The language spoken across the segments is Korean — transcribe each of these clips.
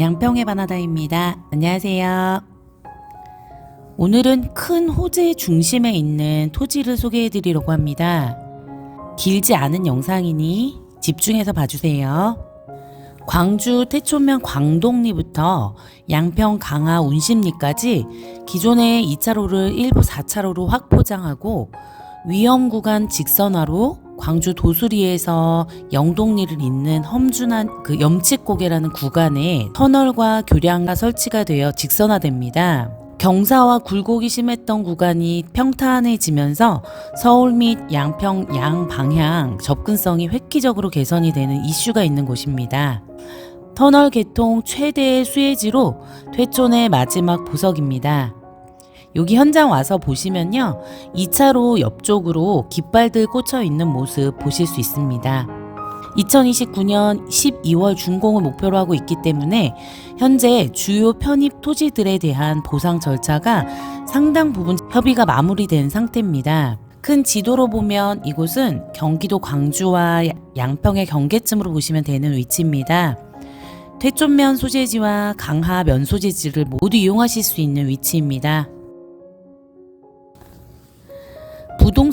양평의 바나다입니다. 안녕하세요. 오늘은 큰 호재 중심에 있는 토지를 소개해 드리려고 합니다. 길지 않은 영상이니 집중해서 봐주세요. 광주 태촌면 광동리부터 양평 강화 운심리까지 기존의 2차로를 일부 4차로로 확 포장하고 위험 구간 직선화로 광주 도수리에서 영동리를 잇는 험준한 그 염치고개라는 구간에 터널과 교량가 설치가 되어 직선화됩니다. 경사와 굴곡이 심했던 구간이 평탄해지면서 서울 및 양평 양 방향 접근성이 획기적으로 개선이 되는 이슈가 있는 곳입니다. 터널 개통 최대의 수혜지로 퇴촌의 마지막 보석입니다. 여기 현장 와서 보시면요. 2차로 옆쪽으로 깃발들 꽂혀 있는 모습 보실 수 있습니다. 2029년 12월 준공을 목표로 하고 있기 때문에 현재 주요 편입 토지들에 대한 보상 절차가 상당 부분 협의가 마무리된 상태입니다. 큰 지도로 보면 이곳은 경기도 광주와 양평의 경계쯤으로 보시면 되는 위치입니다. 퇴촌면 소재지와 강하 면 소재지를 모두 이용하실 수 있는 위치입니다.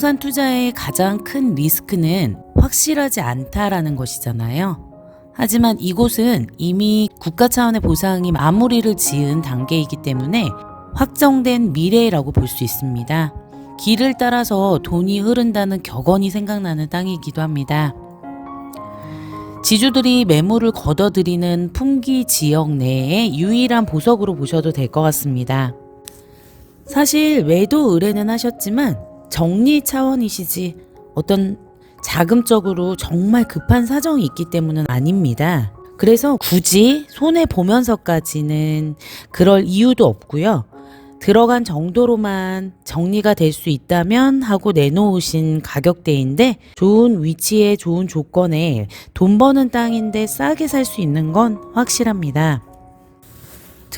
부동산 투자의 가장 큰 리스크는 확실하지 않다라는 것이잖아요. 하지만 이곳은 이미 국가 차원의 보상이 마무리를 지은 단계이기 때문에 확정된 미래라고 볼 수 있습니다. 길을 따라서 돈이 흐른다는 격언이 생각나는 땅이기도 합니다. 지주들이 매물을 걷어들이는 품기 지역 내의 유일한 보석으로 보셔도 될 것 같습니다. 사실 외도 의뢰는 하셨지만 정리 차원이시지 어떤 자금적으로 정말 급한 사정이 있기 때문은 아닙니다. 그래서 굳이 손해 보면서까지는 그럴 이유도 없고요. 들어간 정도로만 정리가 될 수 있다면 하고 내놓으신 가격대인데 좋은 위치에 좋은 조건에 돈 버는 땅인데 싸게 살 수 있는 건 확실합니다.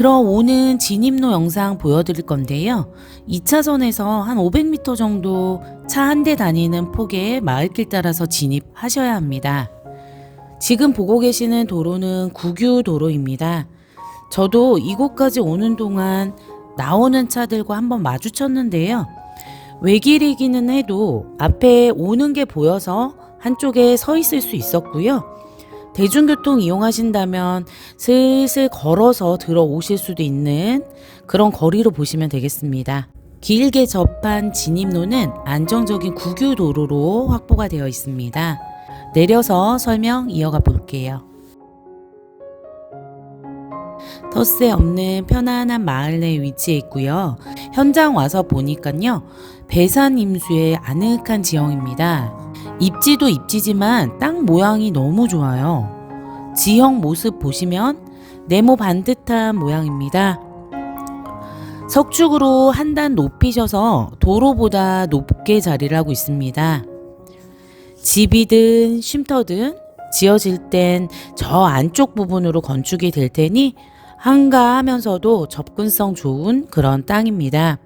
들어오는 진입로 영상 보여드릴 건데요. 2차선에서 한 500m 정도 차 한 대 다니는 폭의 마을길 따라서 진입하셔야 합니다. 지금 보고 계시는 도로는 국유 도로입니다. 저도 이곳까지 오는 동안 나오는 차들과 한번 마주쳤는데요. 외길이기는 해도 앞에 오는 게 보여서 한쪽에 서 있을 수 있었고요. 대중교통 이용하신다면 슬슬 걸어서 들어오실 수도 있는 그런 거리로 보시면 되겠습니다. 길게 접한 진입로는 안정적인 국유 도로로 확보가 되어 있습니다. 내려서 설명 이어가 볼게요. 텃세 없는 편안한 마을 내 위치해 있고요. 현장 와서 보니까요. 배산 임수의 아늑한 지형입니다. 입지도 입지지만 땅 모양이 너무 좋아요. 지형 모습 보시면 네모 반듯한 모양입니다. 석축으로 한 단 높이셔서 도로보다 높게 자리를 하고 있습니다. 집이든 쉼터든 지어질 땐 저 안쪽 부분으로 건축이 될 테니 한가하면서도 접근성 좋은 그런 땅입니다.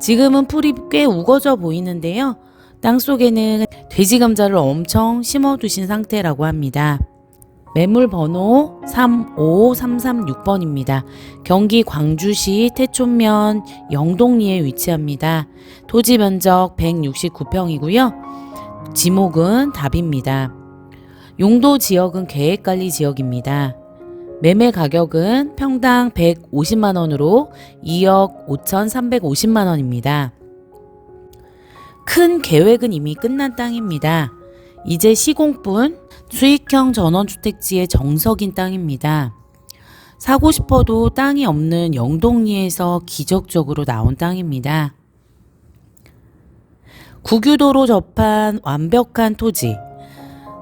지금은 풀이 꽤 우거져 보이는데요. 땅 속에는 돼지 감자를 엄청 심어두신 상태라고 합니다. 매물 번호 35336번입니다. 경기 광주시 태촌면 영동리에 위치합니다. 토지 면적 169평이고요. 지목은 답입니다. 용도 지역은 계획관리 지역입니다. 매매 가격은 평당 150만 원으로 2억 5,350만 원입니다. 큰 계획은 이미 끝난 땅입니다. 이제 시공뿐 수익형 전원주택지의 정석인 땅입니다. 사고 싶어도 땅이 없는 영동리에서 기적적으로 나온 땅입니다. 국유도로 접한 완벽한 토지,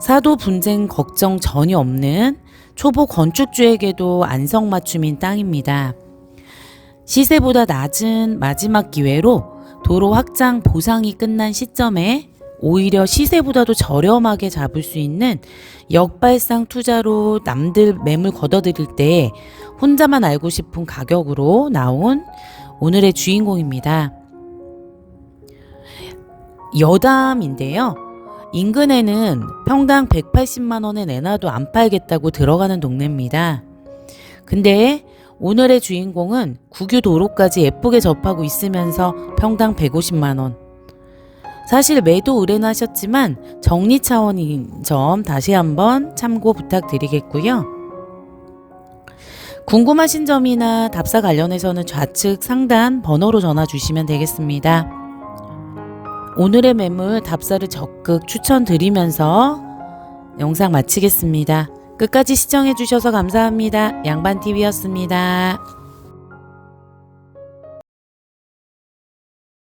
사도 분쟁 걱정 전혀 없는 초보 건축주에게도 안성맞춤인 땅입니다. 시세보다 낮은 마지막 기회로 도로 확장 보상이 끝난 시점에 오히려 시세보다도 저렴하게 잡을 수 있는 역발상 투자로 남들 매물 걷어들일 때 혼자만 알고 싶은 가격으로 나온 오늘의 주인공입니다. 여담인데요. 인근에는 평당 180만 원에 내놔도 안 팔겠다고 들어가는 동네입니다. 근데 오늘의 주인공은 국유 도로까지 예쁘게 접하고 있으면서 평당 150만 원. 사실 매도 의뢰는 하셨지만 정리 차원인 점 다시 한번 참고 부탁드리겠고요. 궁금하신 점이나 답사 관련해서는 좌측 상단 번호로 전화 주시면 되겠습니다. 오늘의 매물 답사를 적극 추천드리면서 영상 마치겠습니다. 끝까지 시청해주셔서 감사합니다. 양반TV였습니다.